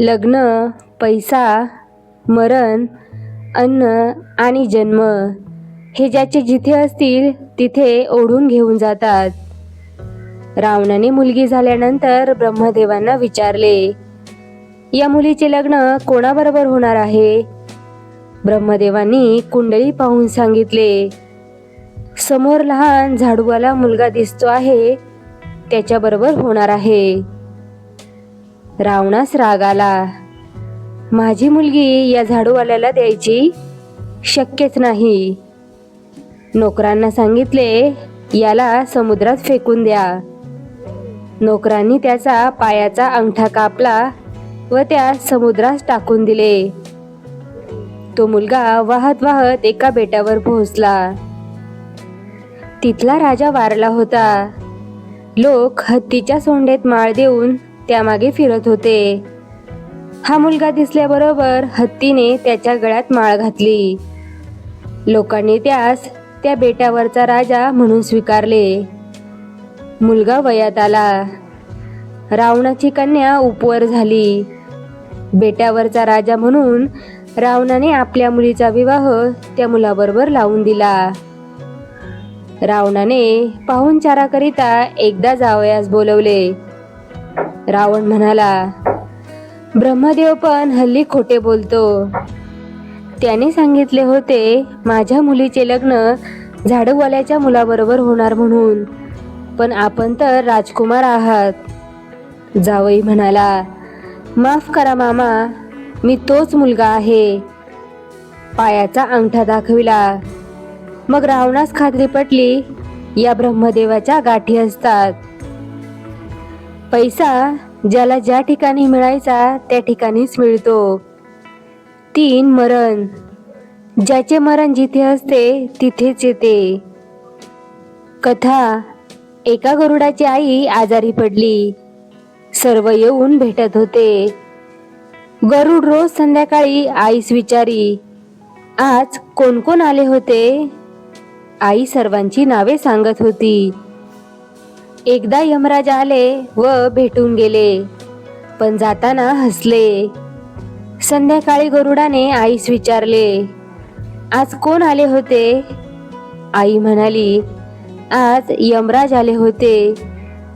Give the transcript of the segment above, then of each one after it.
लग्न पैसा मरण अन्न आणि जन्म. हे ज्याचे जिथे असतील तिथे ओढून घेऊन जातात. रावणाने मुलगी झाल्यानंतर ब्रह्मदेवांना विचारले या मुलीचे लग्न कोणाबरोबर होणार आहे? ब्रह्मदेवांनी कुंडली पाहून सांगितले समोर लहान झाडूवाला मुलगा दिसतो आहे त्याच्याबरोबर होणार आहे. रावणास राग आला. माझी मुलगी या झाडूवाल्याला द्यायची शक्यच नाही. नोकरांना सांगितले याला समुद्रात फेकून द्या. नोकरांनी त्याचा पायाचा अंगठा कापला व त्या समुद्रात टाकून दिले. तो मुलगा वाहत वाहत एका बेटावर पोहोचला. तिथला राजा वारला होता. लोक हत्तीच्या सोंडेत माळ देऊन त्यामागे फिरत होते. हा मुलगा दिसल्याबरोबर हत्तीने त्याच्या गळ्यात माळ घातली. लोकांनी त्यास त्या बेटावरचा राजा म्हणून स्वीकारले. मुलगा वयात आला. रावणाची कन्या उपवर झाली. बेटावरचा राजा म्हणून रावणाने आपल्या मुलीचा विवाह त्या मुलाबरोबर लावून दिला. रावणाने पाहुणचाराकरिता एकदा जावयास बोलवले. रावण म्हणाला ब्रह्मदेव पण हल्ली खोटे बोलतो. त्याने सांगितले होते माझ्या मुलीचे लग्न झाडूवाल्याच्या मुलाबरोबर होणार म्हणून पण आपण तर राजकुमार आहात. जावई म्हणाला माफ करा मामा मी तोच मुलगा आहे. पायाचा अंगठा दाखविला. मग रावणास खात्री पटली या ब्रह्मदेवाच्या गाठी असतात. पैसा ज्याला ज्या ठिकाणी मिळायचा त्या ठिकाणीच मिळतो. तीन मरण. ज्याचे मरण जिथे असते तिथेच येते. कथा. एका गरुडाची आई आजारी पडली. सर्व येऊन भेटत होते. गरुड रोज संध्याकाळी आईस विचारी आज कोण कोण आले होते? आई सर्वांची नावे सांगत होती. एकदा यमराज आले व भेटून गेले. पण जाताना हसले. संध्याकाळी गरुडाने आईस विचारले आज कोण आले होते? आई म्हणाली आज यमराज आले होते.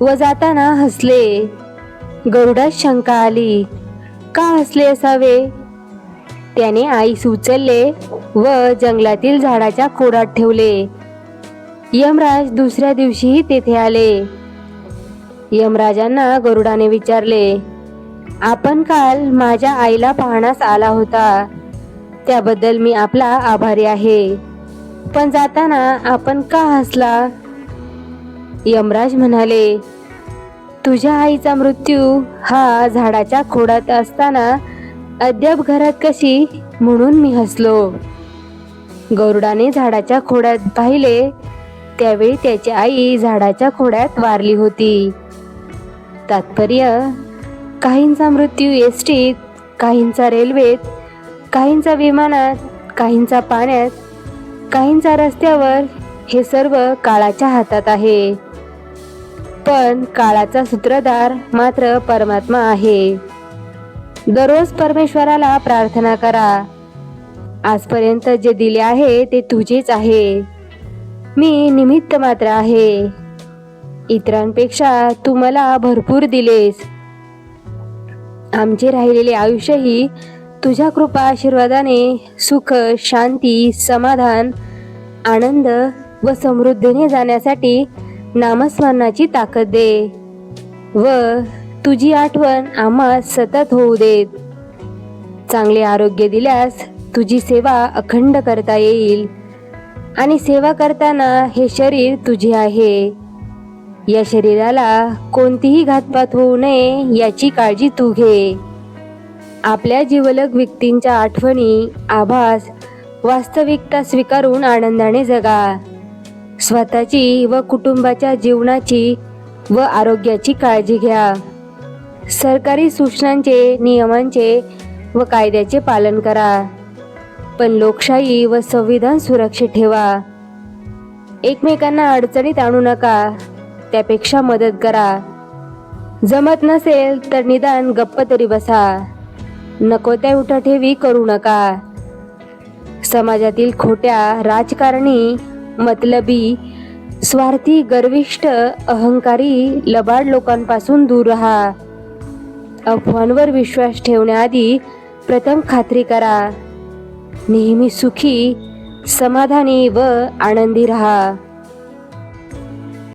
व जाताना हसले. गरुडात शंका आली का हसले असावे? त्याने आईस उचलले व जंगलातील झाडाच्या खोडात ठेवले. यमराज दुसऱ्या दिवशीही तेथे आले. यमराजांना गरुडाने विचारले आपण काल माझ्या आईला पाहण्यास आला होता. त्याबद्दल मी आपला आभारी आहे. पण जाताना आपण का हसला? यमराज म्हणाले तुझ्या आईचा मृत्यू हा झाडाच्या खोडात असताना अद्याप घरात कशी म्हणून मी हसलो. गरुडाने झाडाच्या खोड्यात पाहिले त्यावेळी त्याची आई झाडाच्या खोड्यात वारली होती. तात्पर्य काहींचा मृत्यू एसटीत काहींचा रेल्वेत काहींचा विमानात काहींचा पाण्यात काहींचा रस्त्यावर हे सर्व काळाच्या हातात आहे. पण काळाचा सूत्रधार मात्र परमात्मा आहे. दररोज परमेश्वराला प्रार्थना करा. आजपर्यंत जे दिले आहे ते तुझेच आहे. मी निमित्त मात्र आहे. इतरांपेक्षा तू मला भरपूर दिलेस. आमचे राहिलेले आयुष्यही तुझ्या कृपा आशीर्वादाने सुख शांती समाधान आनंद व समृद्धीने जाण्यासाठी नामस्मरणाची ताकद दे व तुझी आठवण आम्हा सतत होऊ देत. चांगले आरोग्य दिल्यास तुझी सेवा अखंड करता येईल. आणि सेवा करताना हे शरीर तुझे आहे. या शरीराला कोणतीही घातपात होऊ नये याची काळजी तू घे. आपल्या जीवलग व्यक्तींच्या आठवणी आभास वास्तविकता स्वीकारून आनंदाने जगा. स्वतःची व कुटुंबाच्या जीवनाची व आरोग्याची काळजी घ्या. सरकारी सूचनांचे नियमांचे व कायद्याचे पालन करा. पण लोकशाही व संविधान सुरक्षित ठेवा. एकमेकांना अडचणीत आणू नका. त्यापेक्षा मदत करा. जमत नसेल तर निदान गप्प तरी बसा. नको त्या उठाठेवी करू नका. समाजातील खोट्या राजकारणी मतलबी स्वार्थी गर्विष्ट अहंकारी लबाड लोकांपासून दूर राहा. अफवांवर विश्वास ठेवण्याआधी प्रथम खात्री करा. नेहमी सुखी समाधानी व आनंदी राहा.